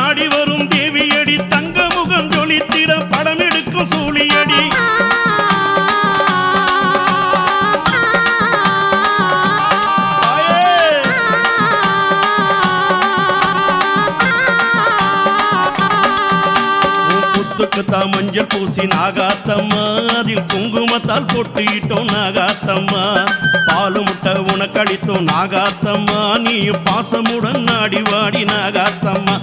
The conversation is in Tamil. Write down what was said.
ஆடி வரும் தேவியடி தங்க முகம் ஜொலித்திட படம் எடுக்கும் சூழியடி முத்துக்குத்தா மஞ்சள் பூசி நாகாத்தம்மா அதில் குங்குமத்தால் பொட்டிட்டோம் நாகாத்தம்மா. பாலு முட்டை உனக்களித்தோம் நாகாத்தம்மா நீயும் பாசமுடன் நாடி வாடி நாகாத்தம்மா.